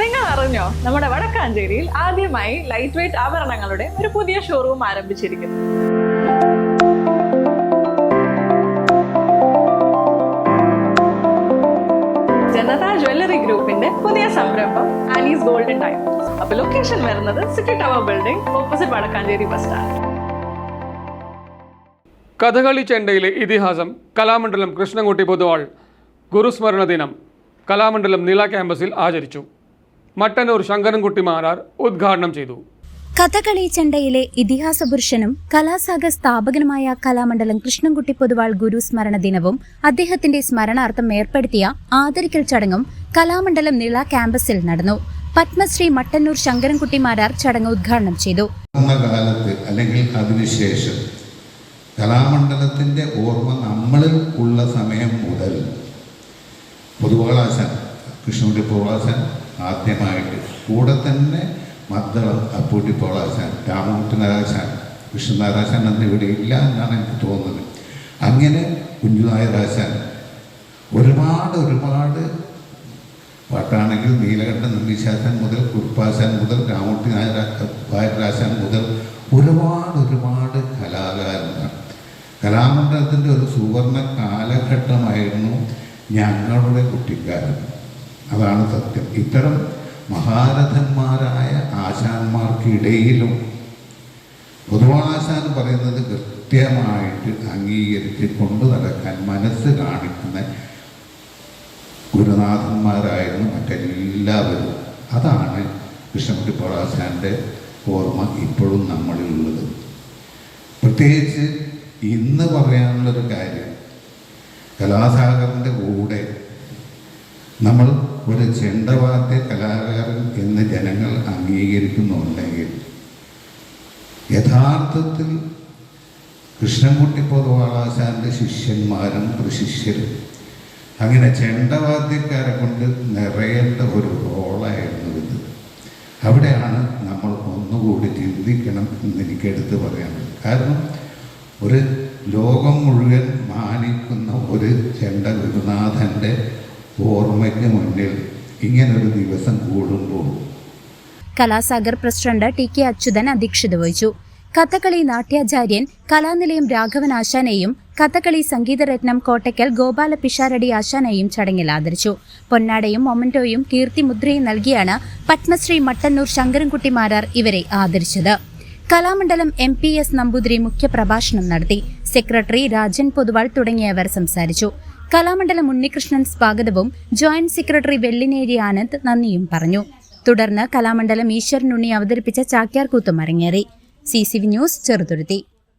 നിങ്ങൾ അറിഞ്ഞോ നമ്മുടെ വടക്കാഞ്ചേരിയിൽ ആദ്യമായി ലൈറ്റ് വെയിറ്റ് ആഭരണങ്ങളുടെ ഒരു പുതിയ ഷോറൂം ആരംഭിച്ചിരിക്കുന്നു. ജനത ജ്വല്ലറി ഗ്രൂപ്പിന്റെ പുതിയ സംരംഭം ആനീസ് ഗോൾഡൻ ടൈം അപ്പൊ ലൊക്കേഷൻ വരുന്നത് city tower building opposite Vadakkanchery bus stand Kathakali ചെണ്ടയിലെ ഇതിഹാസം കലാമണ്ഡലം കൃഷ്ണൻകുട്ടി പൊതുവാൾ ഗുരുസ്മരണ ദിനം കലാമണ്ഡലം നീല ക്യാമ്പസിൽ ആചരിച്ചു. മട്ടന്നൂർ ശങ്കരൻകുട്ടി മാരാർ ഉദ്ഘാടനം ചെയ്തു. കഥകളി ചെണ്ടയിലെ ഇതിഹാസ പുരുഷനും കലാസാഗ സ്ഥാപകനുമായ കലാമണ്ഡലം കൃഷ്ണൻകുട്ടി പൊതുവാൾ ഗുരു സ്മരണ ദിനവും അദ്ദേഹത്തിന്റെ സ്മരണാർത്ഥം ഏർപ്പെടുത്തിയ ആദരിക്കൽ ചടങ്ങും കലാമണ്ഡലം നിള ക്യാമ്പസിൽ നടന്നു. പത്മശ്രീ മട്ടന്നൂർ ശങ്കരൻകുട്ടി മാരാർ ചടങ്ങ് ഉദ്ഘാടനം ചെയ്തു. കാലത്ത് അല്ലെങ്കിൽ അതിനുശേഷം കലാമണ്ഡലത്തിന്റെ ഓർമ്മ നമ്മളിൽ ഉള്ള സമയം മുതൽ പൊതുവാളാശൻ കൃഷ്ണൻകുട്ടി പോളാശാൻ ആദ്യമായിട്ട്. കൂടെ തന്നെ മദ്ദളം അപ്പൂട്ടി പോളാശാൻ രാമകുട്ടനാരാശാൻ കൃഷ്ണനാരാശാൻ അന്ന് ഇവിടെ ഇല്ല എന്നാണ് എനിക്ക് തോന്നുന്നത്. അങ്ങനെ കുഞ്ഞുനായരാശാൻ ഒരുപാട് ഒരുപാട് പാട്ടാണെങ്കിൽ നീലകണ്ഠൻ നമ്പീശാശാൻ മുതൽ കുറുപ്പാശാൻ മുതൽ രാമൂട്ടി നായരാശാൻ മുതൽ ഒരുപാട് ഒരുപാട് കലാകാരന്മാർ. കലാമണ്ഡലത്തിന്റെ ഒരു സുവർണ കാലഘട്ടമായിരുന്നു ഞങ്ങളുടെ കുട്ടിക്കാലം. അതാണ് സത്യം. ഇത്തരം മഹാരഥന്മാരായ ആശാന്മാർക്കിടയിലും പൊതുവാശാൻ പറയുന്നത് കൃത്യമായിട്ട് അംഗീകരിച്ച് കൊണ്ടു നടക്കാൻ മനസ്സ് കാണിക്കുന്ന ഗുരുനാഥന്മാരായിരുന്നു മറ്റെല്ലാവരും. അതാണ് കൃഷ്ണകുട്ടി പൊളാശാന്റെ ഓർമ്മ ഇപ്പോഴും നമ്മളിലുള്ളത്. പ്രത്യേകിച്ച് ഇന്ന് പറയാനുള്ളൊരു കാര്യം കലാസാഗറിന്റെ കൂടെ നമ്മൾ ചെണ്ടവാദ്യ കലാകാരൻ എന്ന് ജനങ്ങൾ അംഗീകരിക്കുന്നുണ്ടെങ്കിൽ യഥാർത്ഥത്തിൽ കൃഷ്ണൻകുട്ടി പൊതുവാളാശാന്റെ ശിഷ്യന്മാരും പ്രശിഷ്യരും അങ്ങനെ ചെണ്ടവാദ്യക്കാരെ കൊണ്ട് നിറയേണ്ട ഒരു റോളായിരുന്നു ഇത്. അവിടെയാണ് നമ്മൾ ഒന്നുകൂടി ചിന്തിക്കണം എന്ന് എനിക്ക് എടുത്തു പറയാനുള്ളത് കാരണം ഒരു ലോകം മുഴുവൻ മാനിക്കുന്ന ഒരു ചെണ്ട ഗുരുനാഥന്റെ ഓർമ്മയ്ക്ക് മുന്നിൽ ഇങ്ങനൊരു ദിവസം കൂടുമ്പോൾ Kalasagar president T K Achuthan അധ്യക്ഷത വഹിച്ചു. കഥകളി നാട്യാചാര്യൻ കലാനിലയം രാഘവൻ ആശാനെയും കഥകളി സംഗീതരത്നം കോട്ടയ്ക്കൽ ഗോപാല പിഷാരടി ആശാനെയും ചടങ്ങിൽ ആദരിച്ചു. പൊന്നാടയും മൊമന്റോയും കീർത്തിമുദ്രയും നൽകിയാണ് പത്മശ്രീ മട്ടന്നൂർ ശങ്കരൻകുട്ടി മാരാർ ഇവരെ ആദരിച്ചത്. Kalamandalam M P S Namboothiri മുഖ്യപ്രഭാഷണം നടത്തി. സെക്രട്ടറി രാജൻ പൊതുവാൾ തുടങ്ങിയവർ സംസാരിച്ചു. കലാമണ്ഡലം ഉണ്ണികൃഷ്ണൻ സ്വാഗതവും ജോയിന്റ് സെക്രട്ടറി വെള്ളിനേരി ആനന്ദ് നന്ദിയും പറഞ്ഞു. തുടർന്ന് കലാമണ്ഡലം ഈശ്വരനുണ്ണി അവതരിപ്പിച്ച ചാക്യാർകൂത്തും അരങ്ങേറി C C V news Cheruthuruthy.